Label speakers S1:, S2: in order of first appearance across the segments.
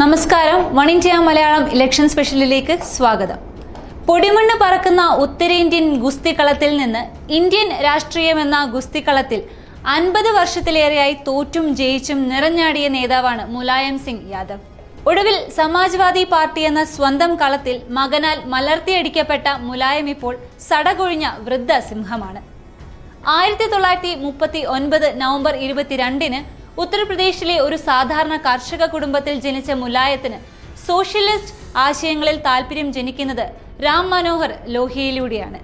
S1: നമസ്കാരം. One India Malayalam election സ്പെഷ്യലിലേക്ക് സ്വാഗതം. പൊടിമണ്ണ് പറക്കുന്ന ഉത്തരേന്ത്യൻ ഗുസ്തികളത്തിൽ നിന്ന് ഇന്ത്യൻ രാഷ്ട്രീയം രാഷ്ട്രീയമെന്ന ഗുസ്തികളത്തിൽ അൻപത് വർഷത്തിലേറെയായി തോറ്റും ജയിച്ചും നിറഞ്ഞാടിയ നേതാവാണ് മുലായം സിംഗ് യാദവ്. ഒടുവിൽ സമാജ്വാദി പാർട്ടി എന്ന സ്വന്തം കളത്തിൽ മകനാൽ മലർത്തിയടിക്കപ്പെട്ട മുലായം ഇപ്പോൾ സടകൊഴിഞ്ഞ വൃദ്ധ സിംഹമാണ് ആയിരത്തി തൊള്ളായിരത്തി മുപ്പത്തി ഒൻപത് നവംബർ ഇരുപത്തിരണ്ടിന് ഉത്തർപ്രദേശിലെ ഒരു സാധാരണ കർഷക കുടുംബത്തിൽ ജനിച്ച മുലായത്തിന് സോഷ്യലിസ്റ്റ് ആശയങ്ങളിൽ താല്പര്യം ജനിക്കുന്നത് രാം മനോഹർ ലോഹിയയിലൂടെയാണ്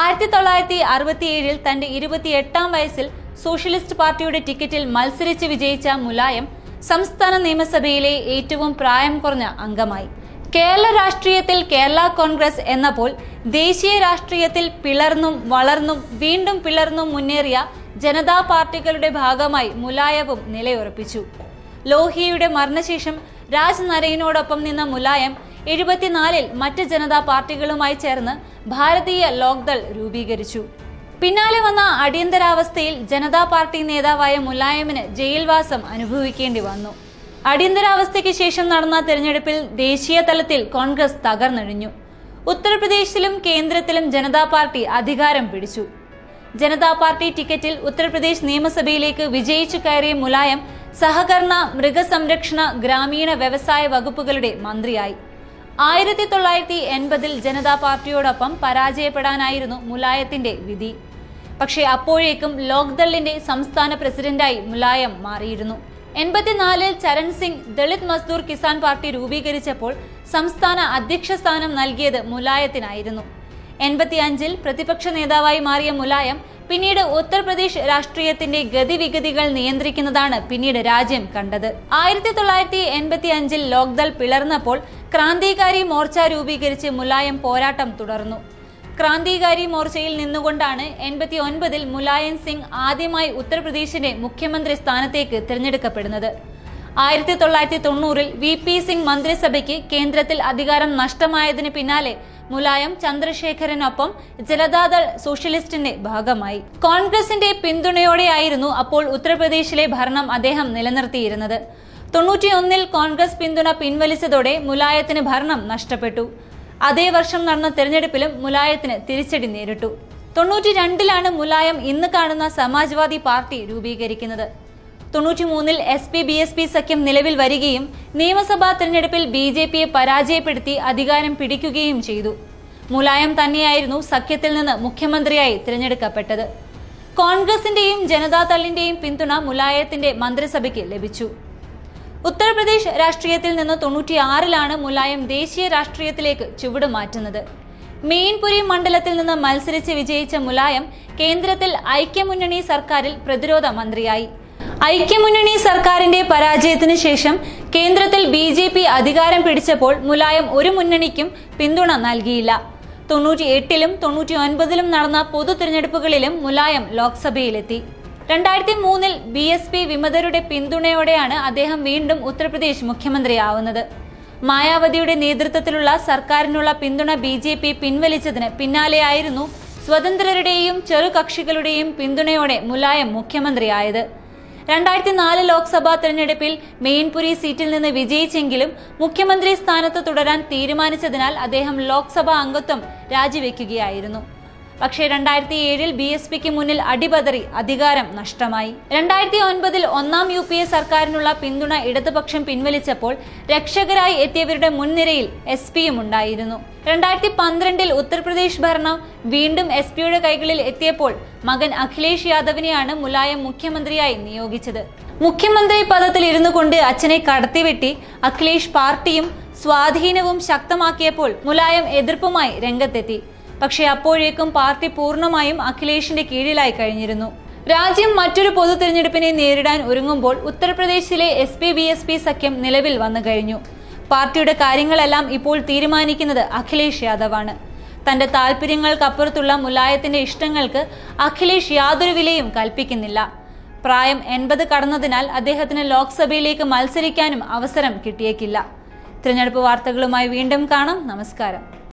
S1: ആയിരത്തി തൊള്ളായിരത്തി അറുപത്തിയേഴിൽ തന്റെ ഇരുപത്തിയെട്ടാം വയസ്സിൽ സോഷ്യലിസ്റ്റ് പാർട്ടിയുടെ ടിക്കറ്റിൽ മത്സരിച്ച് വിജയിച്ച മുലായം സംസ്ഥാന നിയമസഭയിലെ ഏറ്റവും പ്രായം കുറഞ്ഞ അംഗമായി. കേരള രാഷ്ട്രീയത്തിൽ കേരള കോൺഗ്രസ് എന്ന പോൽ ദേശീയ രാഷ്ട്രീയത്തിൽ പിളർന്നും വളർന്നും വീണ്ടും പിളർന്നും മുന്നേറിയ ജനതാ പാർട്ടികളുടെ ഭാഗമായി മുലായവും നിലയുറപ്പിച്ചു. ലോഹിയുടെ മരണശേഷം രാജ് നരയിനോടൊപ്പം നിന്ന മുലായം എഴുപത്തിനാലിൽ മറ്റ് ജനതാ പാർട്ടികളുമായി ചേർന്ന് ഭാരതീയ ലോക്ദൾ രൂപീകരിച്ചു. പിന്നാലെ വന്ന അടിയന്തരാവസ്ഥയിൽ ജനതാ പാർട്ടി നേതാവായ മുലായമിന് ജയിൽവാസം അനുഭവിക്കേണ്ടി വന്നു. അടിയന്തരാവസ്ഥയ്ക്ക് ശേഷം നടന്ന തെരഞ്ഞെടുപ്പിൽ ദേശീയ തലത്തിൽ കോൺഗ്രസ് തകർന്നഴിഞ്ഞു. ഉത്തർപ്രദേശിലും കേന്ദ്രത്തിലും ജനതാ പാർട്ടി അധികാരം പിടിച്ചു. ജനതാ പാർട്ടി ടിക്കറ്റിൽ ഉത്തർപ്രദേശ് നിയമസഭയിലേക്ക് വിജയിച്ചു കയറിയ മുലായം സഹകരണ മൃഗസംരക്ഷണ ഗ്രാമീണ വ്യവസായ വകുപ്പുകളുടെ മന്ത്രിയായി. ആയിരത്തി തൊള്ളായിരത്തി എൺപതിൽ ജനതാ പാർട്ടിയോടൊപ്പം പരാജയപ്പെടാനായിരുന്നു മുലായത്തിന്റെ വിധി. പക്ഷേ അപ്പോഴേക്കും ലോക്ദളിന്റെ സംസ്ഥാന പ്രസിഡന്റായി മുലായം മാറിയിരുന്നു. എൺപത്തിനാലിൽ ചരൺ സിംഗ് ദളിത് മസ്ദൂർ കിസാൻ പാർട്ടി രൂപീകരിച്ചപ്പോൾ സംസ്ഥാന അധ്യക്ഷ സ്ഥാനം നൽകിയത് മുലായത്തിനായിരുന്നു. എൺപത്തി അഞ്ചിൽ പ്രതിപക്ഷ നേതാവായി മാറിയ മുലായം പിന്നീട് ഉത്തർപ്രദേശ് രാഷ്ട്രീയത്തിന്റെ ഗതിവിഗതികൾ നിയന്ത്രിക്കുന്നതാണ് പിന്നീട് രാജ്യം കണ്ടത്. ആയിരത്തി തൊള്ളായിരത്തി എൺപത്തി അഞ്ചിൽ ലോക്ദൾ പിളർന്നപ്പോൾ ക്രാന്തികാരി മോർച്ച രൂപീകരിച്ച് മുലായം പോരാട്ടം തുടർന്നു. ക്രാന്തികാരി മോർച്ചയിൽ നിന്നുകൊണ്ടാണ് എൺപത്തി ഒൻപതിൽ മുലായം സിംഗ് ആദ്യമായി ഉത്തർപ്രദേശിന്റെ മുഖ്യമന്ത്രി സ്ഥാനത്തേക്ക് തിരഞ്ഞെടുക്കപ്പെടുന്നത്. ആയിരത്തി തൊള്ളായിരത്തി തൊണ്ണൂറിൽ വി പി സിംഗ് മന്ത്രിസഭയ്ക്ക് കേന്ദ്രത്തിൽ അധികാരം നഷ്ടമായതിന് പിന്നാലെ മുലായം ചന്ദ്രശേഖരനൊപ്പം ജനതാദൾ സോഷ്യലിസ്റ്റിന്റെ ഭാഗമായി. കോൺഗ്രസിന്റെ പിന്തുണയോടെയായിരുന്നു അപ്പോൾ ഉത്തർപ്രദേശിലെ ഭരണം അദ്ദേഹം നിലനിർത്തിയിരുന്നത്. തൊണ്ണൂറ്റിയൊന്നിൽ കോൺഗ്രസ് പിന്തുണ പിൻവലിച്ചതോടെ മുലായത്തിന് ഭരണം നഷ്ടപ്പെട്ടു. അതേ വർഷം നടന്ന തെരഞ്ഞെടുപ്പിലും മുലായത്തിന് തിരിച്ചടി നേരിട്ടു. തൊണ്ണൂറ്റി രണ്ടിലാണ് മുലായം ഇന്ന് കാണുന്ന സമാജ്വാദി പാർട്ടി രൂപീകരിക്കുന്നത്. തൊണ്ണൂറ്റി മൂന്നിൽ S P B S P സഖ്യം നിലവിൽ വരികയും നിയമസഭാ തെരഞ്ഞെടുപ്പിൽ ബി ജെ പിയെ പരാജയപ്പെടുത്തി അധികാരം പിടിക്കുകയും ചെയ്തു. മുലായം തന്നെയായിരുന്നു സഖ്യത്തിൽ നിന്ന് മുഖ്യമന്ത്രിയായി തിരഞ്ഞെടുക്കപ്പെട്ടത്. കോൺഗ്രസിന്റെയും ജനതാദളിന്റെയും പിന്തുണ മുലായത്തിന്റെ മന്ത്രിസഭയ്ക്ക് ലഭിച്ചു. ഉത്തർപ്രദേശ് രാഷ്ട്രീയത്തിൽ നിന്ന് തൊണ്ണൂറ്റിയാറിലാണ് മുലായം ദേശീയ രാഷ്ട്രീയത്തിലേക്ക് ചുവട് മാറ്റുന്നത്. മെയിൻപുരി മണ്ഡലത്തിൽ നിന്ന് മത്സരിച്ച് വിജയിച്ച മുലായം കേന്ദ്രത്തിൽ ഐക്യമുന്നണി സർക്കാരിൽ പ്രതിരോധ മന്ത്രിയായി. ഐക്യമുന്നണി സർക്കാരിന്റെ പരാജയത്തിന് ശേഷം കേന്ദ്രത്തിൽ ബി ജെ പി അധികാരം പിടിച്ചപ്പോൾ മുലായം ഒരു മുന്നണിക്കും പിന്തുണ നൽകിയില്ല. തൊണ്ണൂറ്റി എട്ടിലും തൊണ്ണൂറ്റി ഒൻപതിലും നടന്ന പൊതു തിരഞ്ഞെടുപ്പുകളിലും മുലായം ലോക്സഭയിലെത്തി. രണ്ടായിരത്തി മൂന്നിൽ ബി എസ് പി വിമതരുടെ പിന്തുണയോടെയാണ് അദ്ദേഹം വീണ്ടും ഉത്തർപ്രദേശ് മുഖ്യമന്ത്രിയാവുന്നത്. മായാവതിയുടെ നേതൃത്വത്തിലുള്ള സർക്കാരിനുള്ള പിന്തുണ ബി ജെ പി പിൻവലിച്ചതിന് പിന്നാലെയായിരുന്നു സ്വതന്ത്രരുടെയും ചെറുകക്ഷികളുടെയും പിന്തുണയോടെ മുലായം മുഖ്യമന്ത്രിയായത്. രണ്ടായിരത്തി നാല് ലോക്സഭാ തെരഞ്ഞെടുപ്പിൽ മെയിൻപുരി സീറ്റിൽ നിന്ന് വിജയിച്ചെങ്കിലും മുഖ്യമന്ത്രി സ്ഥാനത്ത് തുടരാൻ തീരുമാനിച്ചതിനാൽ അദ്ദേഹം ലോക്സഭാ അംഗത്വം രാജിവെക്കുകയായിരുന്നു. പക്ഷേ രണ്ടായിരത്തി ഏഴിൽ ബി എസ് പിക്ക് മുന്നിൽ അടിപതറി അധികാരം നഷ്ടമായി. രണ്ടായിരത്തി ഒൻപതിൽ ഒന്നാം യു പി എ സർക്കാരിനുള്ള പിന്തുണ ഇടതുപക്ഷം പിൻവലിച്ചപ്പോൾ രക്ഷകരായി എത്തിയവരുടെ മുൻനിരയിൽ എസ് പിയും ഉണ്ടായിരുന്നു. രണ്ടായിരത്തി പന്ത്രണ്ടിൽ ഉത്തർപ്രദേശ് ഭരണം വീണ്ടും എസ് പിയുടെ കൈകളിൽ എത്തിയപ്പോൾ മകൻ അഖിലേഷ് യാദവിനെയാണ് മുലായം മുഖ്യമന്ത്രിയായി നിയോഗിച്ചത്. മുഖ്യമന്ത്രി പദത്തിൽ ഇരുന്നു കൊണ്ട് അച്ഛനെ കടത്തിവെട്ടി അഖിലേഷ് പാർട്ടിയും സ്വാധീനവും ശക്തമാക്കിയപ്പോൾ മുലായം എതിർപ്പുമായി രംഗത്തെത്തി. പക്ഷേ അപ്പോഴേക്കും പാർട്ടി പൂർണമായും അഖിലേഷിന്റെ കീഴിലായി കഴിഞ്ഞിരുന്നു. രാജ്യം മറ്റൊരു പൊതു തിരഞ്ഞെടുപ്പിനെ നേരിടാൻ ഒരുങ്ങുമ്പോൾ ഉത്തർപ്രദേശിലെ S P B S P സഖ്യം നിലവിൽ വന്നു കഴിഞ്ഞു. പാർട്ടിയുടെ കാര്യങ്ങളെല്ലാം ഇപ്പോൾ തീരുമാനിക്കുന്നത് അഖിലേഷ് യാദവാണ്. തന്റെ താല്പര്യങ്ങൾക്കപ്പുറത്തുള്ള മുലായത്തിന്റെ ഇഷ്ടങ്ങൾക്ക് അഖിലേഷ് യാതൊരു വിലയും കൽപ്പിക്കുന്നില്ല. പ്രായം എൺപത് കടന്നതിനാൽ അദ്ദേഹത്തിന് ലോക്സഭയിലേക്ക് മത്സരിക്കാനും അവസരം കിട്ടിയേക്കില്ല. തിരഞ്ഞെടുപ്പ് വാർത്തകളുമായി വീണ്ടും കാണാം. നമസ്കാരം.